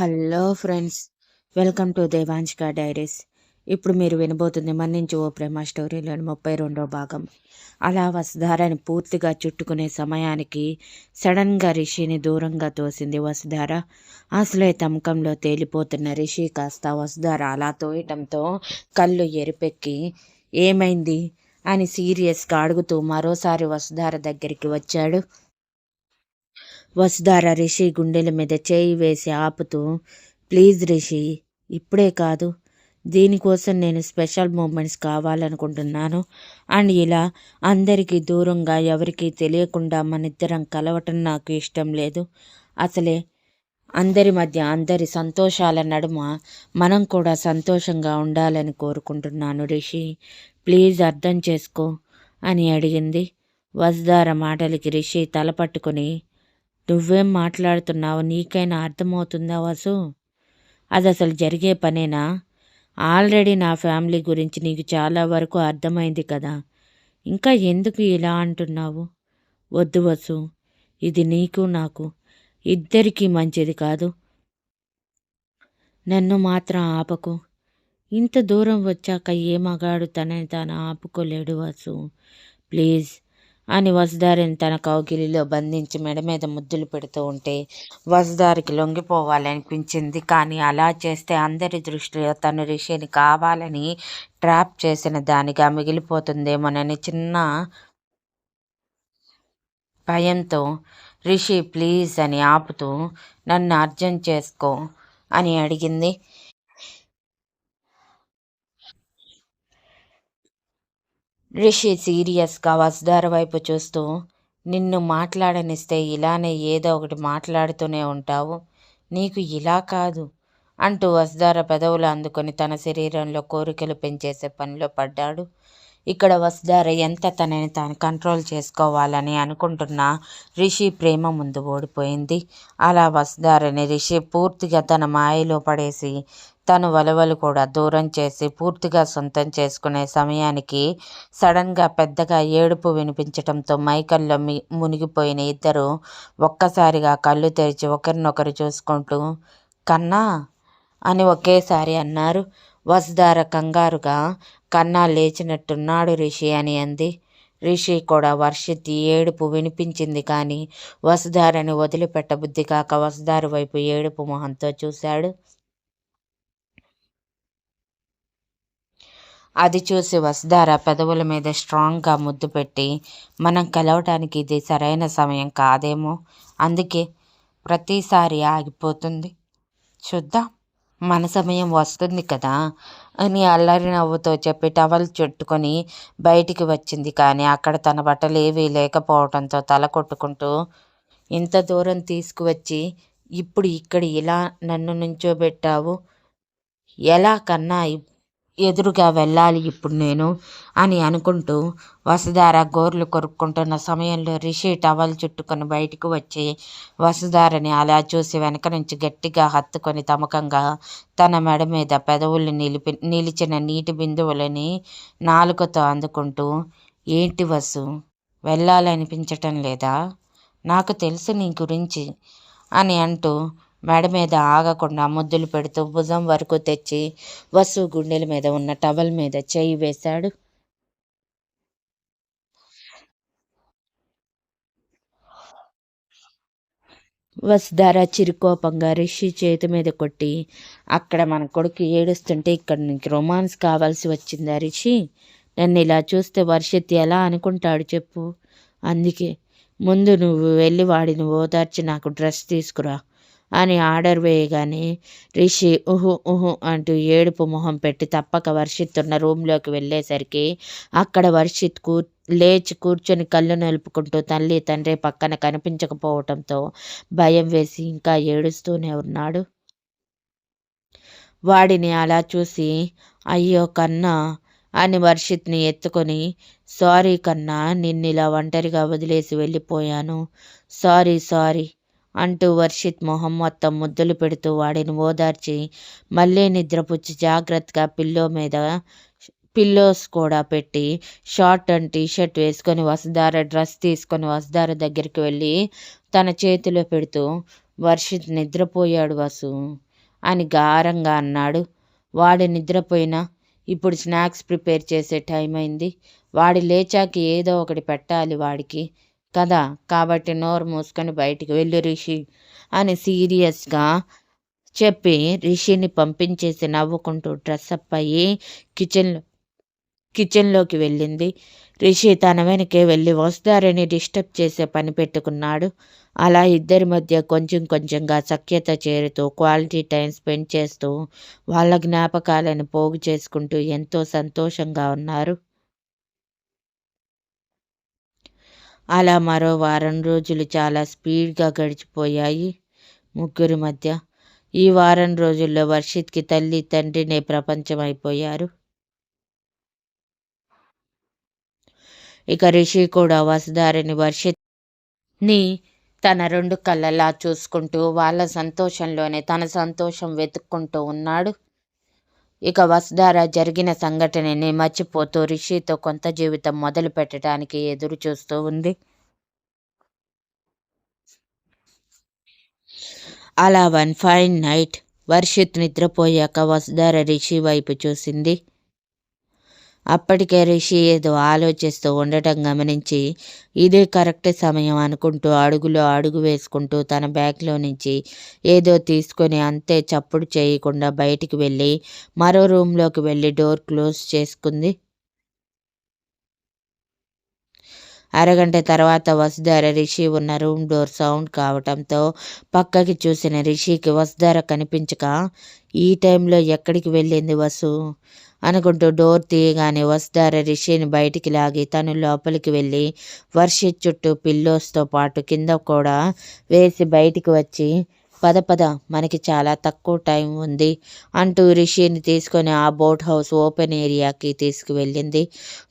Hello friends welcome to Devanshika diaries. ఇప్పుడు మీరు వినబోతుంది మన్నించి ఓ ప్రేమ స్టోరీలోని ముప్పై రెండో భాగం. అలా వసుధారని పూర్తిగా చుట్టుకునే సమయానికి సడన్గా రిషిని దూరంగా తోసింది వసుధార. అసలే తమకంలో తేలిపోతున్న రిషి కాస్త వసుధార అలా తోయటంతో కళ్ళు ఎరిపెక్కి ఏమైంది? అని సీరియస్గా అడుగుతూ మరోసారి వసుధార దగ్గరికి వచ్చాడు. వసుధార రిషి గుండెల మీద చేయి వేసి ఆపుతూ ప్లీజ్ రిషి ఇప్పుడే కాదు. దీనికోసం నేను స్పెషల్ మూమెంట్స్ కావాలనుకుంటున్నాను అండ్ ఇలా అందరికీ దూరంగా ఎవరికీ తెలియకుండా మన ఇద్దరం కలవటం నాకు ఇష్టం లేదు. అసలే అందరి మధ్య అందరి సంతోషాల నడుమ మనం కూడా సంతోషంగా ఉండాలని కోరుకుంటున్నాను రిషి. ప్లీజ్ అర్థం చేసుకో అని అడిగింది. వజ్దార మాటలకి రిషి తలపట్టుకుని నువ్వేం మాట్లాడుతున్నావు నీకైనా అర్థమవుతుందా వసు? అది అసలు జరిగే పనేనా? ఆల్రెడీ నా ఫ్యామిలీ గురించి నీకు చాలా వరకు అర్థమైంది కదా. ఇంకా ఎందుకు ఇలా అంటున్నావు? వద్దు వసు ఇది నీకు నాకు. ఇద్దరికీ మంచిది కాదు. నన్ను మాత్రం ఆపకు. ఇంత దూరం వచ్చాక ఏ మగాడు తనని తాను ఆపుకోలేడు వసు. ప్లీజ్ అని వసుదారిని తన కౌగిలిలో బంధించి మెడ మీద ముద్దులు పెడుతూ ఉంటే వసుదారికి లొంగిపోవాలనిపించింది కానీ అలా చేస్తే అందరి దృష్టిలో తను రిషిని కావాలని ట్రాప్ చేసిన దానిగా మిగిలిపోతుందేమోనని చిన్న భయంతో రిషి ప్లీజ్ అని ఆపుతూ నన్ను అర్జం చేసుకో అని అడిగింది. రిషి సీరియస్గా వసుధార వైపు చూస్తూ నిన్ను మాట్లాడనిస్తే ఇలానే ఏదో ఒకటి మాట్లాడుతూనే ఉంటావు. నీకు ఇలా కాదు అంటూ వసుధార పెదవులు అందుకొని తన శరీరంలో కోరికలు పెంచేసే పనిలో పడ్డాడు. ఇక్కడ వసుధార ఎంత తనని తాను కంట్రోల్ చేసుకోవాలని అనుకుంటున్నా రిషి ప్రేమ ముందు ఓడిపోయింది. అలా వసుధారని రిషి పూర్తిగా తన మాయలో పడేసి తను వలవలు కూడా దూరం చేసి పూర్తిగా సొంతం చేసుకునే సమయానికి సడన్గా పెద్దగా ఏడుపు వినిపించటంతో మైకల్లో మి మునిగిపోయిన ఇద్దరు ఒక్కసారిగా కళ్ళు తెరిచి ఒకరినొకరు చూసుకుంటూ కన్నా అని ఒకేసారి అన్నారు. వసుధార కంగారుగా కన్నా లేచినట్టున్నాడు రిషి అని అంది. రిషి కూడా వర్షిత్ ఏడుపు వినిపించింది కానీ వసుధారని వదిలిపెట్టబుద్ధి కాక వసుధారు వైపు ఏడుపు మొహంతో చూశాడు. అది చూసి వసుధార పెదవుల మీద స్ట్రాంగ్గా ముద్దు పెట్టి మనం కలవటానికి ఇది సరైన సమయం కాదేమో అందుకే ప్రతిసారి ఆగిపోతుంది. చూద్దాం. మన సమయం వస్తుంది కదా అని అల్లరి నవ్వుతో చెప్పి టవల్ చుట్టుకొని బయటికి వచ్చింది. కానీ అక్కడ తన బట్టలు ఏవీ లేకపోవడంతో తల కొట్టుకుంటూ ఇంత దూరం తీసుకువచ్చి ఇప్పుడు ఇక్కడ ఇలా నన్ను నుంచోబెట్టావు? ఎలా కన్నా ఎదురుగా వెళ్ళాలి ఇప్పుడు నేను అని అనుకుంటూ వసుధార గోర్లు కొరుక్కుంటున్న సమయంలో రిషి టవల్ చుట్టుకొని బయటకు వచ్చి వసుధారని అలా చూసి వెనక నుంచి గట్టిగా హత్తుకొని తమకంగా తన మెడ మీద పెదవుల్ని నిలిపి నిలిచిన నీటి బిందువులని నాలుకతో అందుకుంటూ ఏంటి వసు వెళ్ళాలనిపించటం లేదా? నాకు తెలుసు నీ గురించి అని అంటూ మెడ మీద ఆగకుండా ముద్దులు పెడుతూ భుజం వరకు తెచ్చి వసు గుండెల మీద ఉన్న టవల్ మీద చేయి వేశాడు. వసుధార చిరుకోపంగా రిషి చేతి మీద కొట్టి అక్కడ మన కొడుకు ఏడుస్తుంటే ఇక్కడ నీకు రొమాన్స్ కావాల్సి వచ్చిందా రిషి? నన్ను ఇలా చూస్తే వర్షిత్ ఎలా అనుకుంటాడు చెప్పు. అందుకే ముందు నువ్వు వెళ్ళి వాడిని ఓదార్చి నాకు డ్రెస్ తీసుకురా. అని ఆర్డర్ వేయగానే రిషి ఉహు ఉహు అంటూ ఏడుపు మొహం పెట్టి తప్పక వర్షిత్ ఉన్న రూమ్లోకి వెళ్ళేసరికి అక్కడ వర్షిత్ కూ లేచి కూర్చొని కళ్ళు నలుపుకుంటూ తల్లి తండ్రి పక్కన కనిపించకపోవటంతో భయం వేసి ఇంకా ఏడుస్తూనే ఉన్నాడు. వాడిని అలా చూసి అయ్యో కన్నా అని వర్షిత్ని ఎత్తుకొని సారీ కన్నా నిన్నిలా ఒంటరిగా వదిలేసి వెళ్ళిపోయాను. సారీ సారీ అంటూ వర్షిత్ మొహం మొత్తం ముద్దులు పెడుతూ వాడిని ఓదార్చి మళ్ళీ నిద్రపుచ్చి జాగ్రత్తగా పిల్లో మీద పిల్లోస్ కూడా పెట్టి షార్ట్ అండ్ టీషర్ట్ వేసుకొని వసుధార డ్రెస్ తీసుకొని వసుధార దగ్గరికి వెళ్ళి తన చేతిలో పెడుతూ వర్షిత్ నిద్రపోయాడు వసు అని గారంగా అన్నాడు. వాడు నిద్రపోయినా ఇప్పుడు స్నాక్స్ ప్రిపేర్ చేసే టైం అయింది. వాడి లేచాకి ఏదో ఒకటి పెట్టాలి వాడికి. కదా? కాబట్టి నోరు మూసుకొని బయటికి వెళ్ళి రిషి అని సీరియస్గా చెప్పి రిషిని పంపించేసి నవ్వుకుంటూ డ్రెస్అప్ అయ్యి కిచెన్లో కిచెన్లోకి వెళ్ళింది. రిషి తన వెనకే వెళ్ళి వస్తారని డిస్టర్బ్ చేసే పని పెట్టుకున్నాడు. అలా ఇద్దరి మధ్య కొంచెం కొంచెంగా సఖ్యత చేరుతూ క్వాలిటీ టైం స్పెండ్ చేస్తూ వాళ్ళ జ్ఞాపకాలను పోగు చేసుకుంటూ ఎంతో సంతోషంగా ఉన్నారు. అలా మరో వారం రోజులు చాలా స్పీడ్గా గడిచిపోయాయి ముగ్గురి మధ్య. ఈ వారం రోజుల్లో వర్షిత్కి తల్లి తండ్రినే ప్రపంచం అయిపోయారు ఇక రిషి కూడా వసుధారిని వర్షిత్ని తన రెండు కళ్ళలా చూసుకుంటూ వాళ్ళ సంతోషంలోనే తన సంతోషం వెతుక్కుంటూ ఉన్నాడు. ఇక వసుధార జరిగిన సంఘటనని మర్చిపోతూ రిషితో కొంత జీవితం మొదలు పెట్టడానికి ఎదురు చూస్తూ ఉంది. అలా వన్ ఫైన్ నైట్ వర్షిత్ నిద్రపోయాక వసుధార రిషి వైపు చూసింది. అప్పటికే రిషి ఏదో ఆలోచిస్తూ ఉండటం గమనించి ఇదే కరెక్ట్ సమయం అనుకుంటూ అడుగులో అడుగు వేసుకుంటూ తన బ్యాగ్లో నుంచి ఏదో తీసుకొని అంతే చప్పుడు చేయకుండా బయటికి వెళ్ళి మరో రూమ్లోకి వెళ్ళి డోర్ క్లోజ్ చేసుకుంది. అరగంట తర్వాత వసుధార రిషి ఉన్న రూమ్ డోర్ సౌండ్ కావటంతో పక్కకి చూసిన రిషికి వసుధార కనిపించక ఈ టైంలో ఎక్కడికి వెళ్ళింది వసు? అనుకుంటూ డోర్ తీయగానే వస్తార రిషిని బయటికి లాగి తను లోపలికి వెళ్ళి వర్షిత్ చుట్టూ పిల్లోస్తో పాటు కింద కూడా వేసి బయటికి వచ్చి పద పద మనకి చాలా తక్కువ టైం ఉంది అంటూ రిషిని తీసుకొని ఆ బోట్ హౌస్ ఓపెన్ ఏరియాకి తీసుకువెళ్ళింది.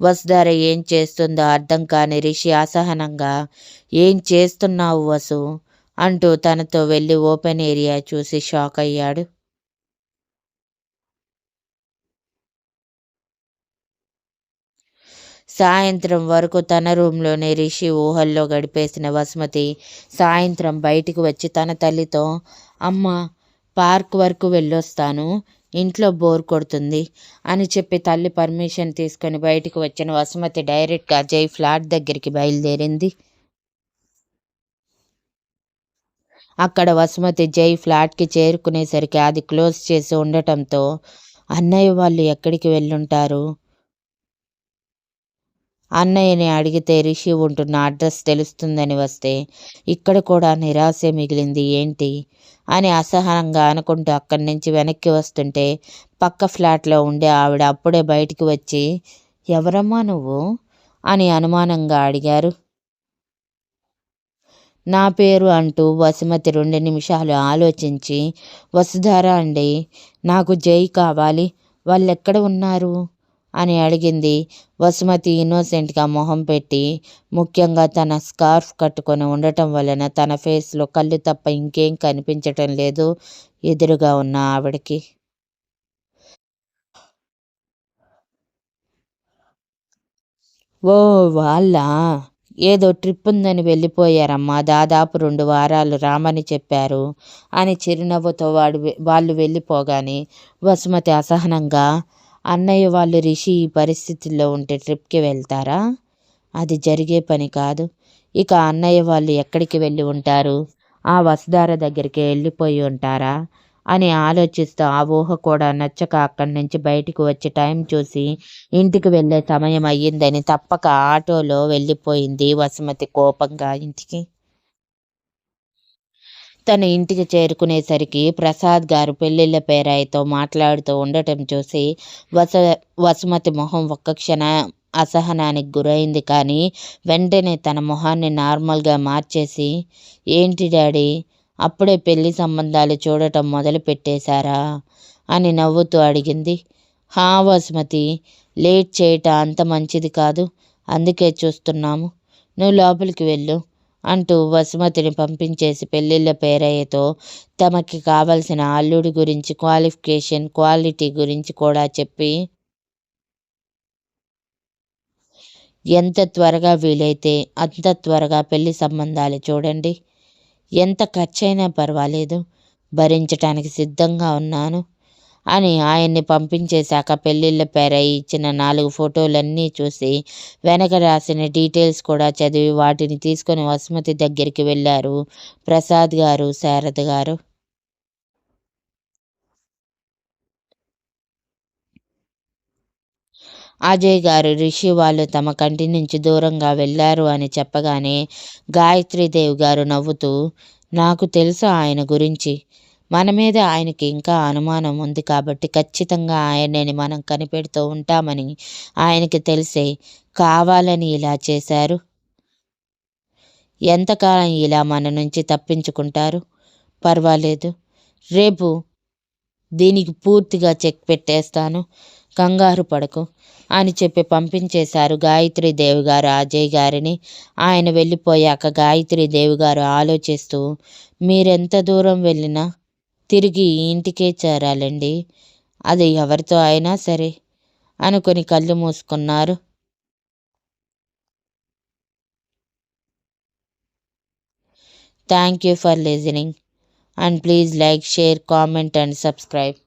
వసుధార ఏం చేస్తుందో అర్థం కాని రిషి అసహనంగా ఏం చేస్తున్నావు వసు? అంటూ తనతో వెళ్ళి ఓపెన్ ఏరియా చూసి షాక్ అయ్యాడు. సాయంత్రం వరకు తన రూమ్లోనే రిషి ఊహల్లో గడిపేసిన వసుమతి సాయంత్రం బయటికి వచ్చి తన తల్లితో అమ్మ పార్క్ వరకు వెళ్ళొస్తాను ఇంట్లో బోర్ కొడుతుంది అని చెప్పి తల్లి పర్మిషన్ తీసుకొని బయటికి వచ్చిన వసుమతి డైరెక్ట్గా జై ఫ్లాట్ దగ్గరికి బయలుదేరింది. అక్కడ వసుమతి జై ఫ్లాట్కి చేరుకునేసరికి అది క్లోజ్ చేసి ఉండటంతో అన్నయ్య వాళ్ళు ఎక్కడికి వెళ్ళుంటారు? అన్నయ్యని అడిగితే రిషి ఉంటున్న అడ్రస్ తెలుస్తుందని వస్తే ఇక్కడ కూడా నిరాశ మిగిలింది. ఏంటి? అని అసహనంగా అనుకుంటూ అక్కడి నుంచి వెనక్కి వస్తుంటే పక్క ఫ్లాట్లో ఉండే ఆవిడ అప్పుడే బయటికి వచ్చి ఎవరమ్మా నువ్వు? అని అనుమానంగా అడిగారు. నా పేరు అంటూ వసుమతి రెండు నిమిషాలు ఆలోచించి వసుధార అండి నాకు జై కావాలి. వాళ్ళు ఎక్కడ ఉన్నారు? అని అడిగింది. వసుమతి ఇన్నోసెంట్గా మొహం పెట్టి ముఖ్యంగా తన స్కార్ఫ్ కట్టుకొని ఉండటం వలన తన ఫేస్లో కళ్ళు తప్ప ఇంకేం కనిపించటం లేదు ఎదురుగా ఉన్న ఆవిడకి. ఓ వాళ్ళ? ఏదో ట్రిప్ ఉందని వెళ్ళిపోయారమ్మా. దాదాపు రెండు వారాలు రామని చెప్పారు అని చిరునవ్వుతో వాడు వాళ్ళు వెళ్ళిపోగానే వసుమతి అసహనంగా అన్నయ్య వాళ్ళు రిషి ఈ పరిస్థితుల్లో ఉంటే ట్రిప్కి వెళ్తారా? అది జరిగే పని కాదు. ఇక అన్నయ్య వాళ్ళు ఎక్కడికి వెళ్ళి ఉంటారు? ఆ వసుధార దగ్గరికి వెళ్ళిపోయి ఉంటారా? అని ఆలోచిస్తూ ఆ ఊహ కూడా నచ్చక అక్కడి నుంచి బయటికి వచ్చి టైం చూసి ఇంటికి వెళ్ళే సమయం అయ్యిందని తప్పక ఆటోలో వెళ్ళిపోయింది వసుమతి కోపంగా ఇంటికి. తన ఇంటికి చేరుకునేసరికి ప్రసాద్ గారు పెళ్ళిళ్ళ పేరాయితో మాట్లాడుతూ ఉండటం చూసి వస వసుమతి మొహం ఒక్క క్షణ అసహనానికి గురైంది కానీ వెంటనే తన మొహాన్ని నార్మల్గా మార్చేసి ఏంటి డాడీ అప్పుడే పెళ్ళి సంబంధాలు చూడటం మొదలు పెట్టేశారా? అని నవ్వుతూ అడిగింది. హా వసుమతి లేట్ చేయటం అంత మంచిది కాదు అందుకే చూస్తున్నాము. నువ్వు లోపలికి వెళ్ళు. అంటూ వసుమతిని పంపించేసి పెళ్ళిళ్ళ పేరయ్యతో తమకి కావలసిన అల్లుడి గురించి క్వాలిఫికేషన్ క్వాలిటీ గురించి కూడా చెప్పి ఎంత త్వరగా వీలైతే అంత త్వరగా పెళ్ళి సంబంధాలు చూడండి. ఎంత ఖర్చైనా పర్వాలేదు. భరించటానికి సిద్ధంగా ఉన్నాను. అని ఆయన్ని పంపించేశాక పెళ్ళిళ్ళ పేరై ఇచ్చిన నాలుగు ఫోటోలన్నీ చూసి వెనక రాసిన డీటెయిల్స్ కూడా చదివి వాటిని తీసుకొని వసుమతి దగ్గరికి వెళ్ళారు. ప్రసాద్ గారు శారద గారు. అజయ్ గారు రిషి వాళ్ళు తమ కంటి నుంచి దూరంగా వెళ్ళారు అని చెప్పగానే గాయత్రీదేవి గారు నవ్వుతూ నాకు తెలుసు ఆయన గురించి? మన మీద ఆయనకి ఇంకా అనుమానం ఉంది కాబట్టి ఖచ్చితంగా ఆయనని మనం కనిపెడుతూ ఉంటామని ఆయనకి తెలిసే కావాలని ఇలా చేశారు. ఎంతకాలం ఇలా మన నుంచి తప్పించుకుంటారు? పర్వాలేదు. రేపు దీనికి పూర్తిగా చెక్ పెట్టేస్తాను. కంగారు పడకు అని చెప్పి పంపించేశారు గాయత్రీదేవి గారు అజయ్ గారిని. ఆయన వెళ్ళిపోయాక గాయత్రీదేవి గారు ఆలోచిస్తూ మీరెంత దూరం వెళ్ళినా తిరిగి ఇంటికే చేరాలండి. అది ఎవరితో అయినా సరే అనుకొని కళ్ళు మూసుకున్నారు. Thank you for listening and please like share comment and subscribe.